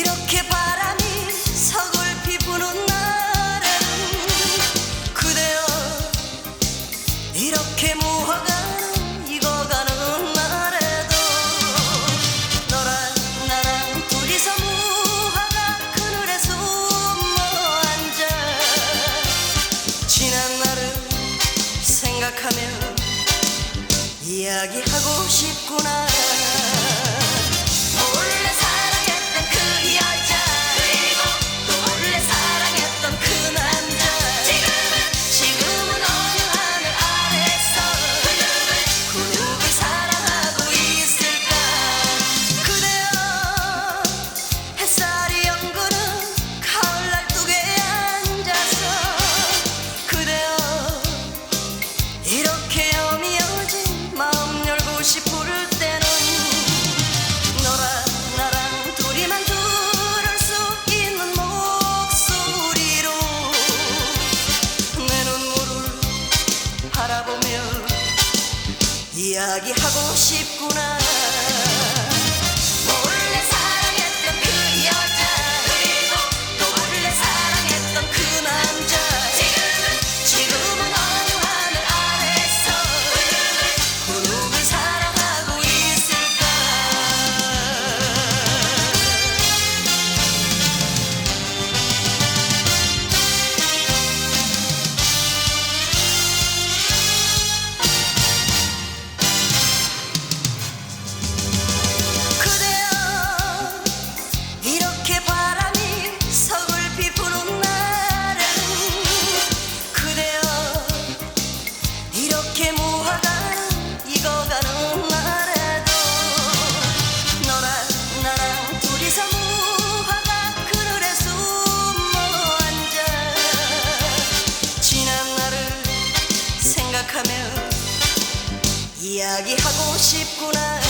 이렇게 바람이 서글피 부는 날엔 그대여. 이렇게 무화가 익어가는 날에도 너랑 나랑 둘이서 무화가 그늘에 숨어앉아 지난 날을 생각하며 이야기하고 싶구나. 이야기하고 싶구나. 이야기하고 싶구나.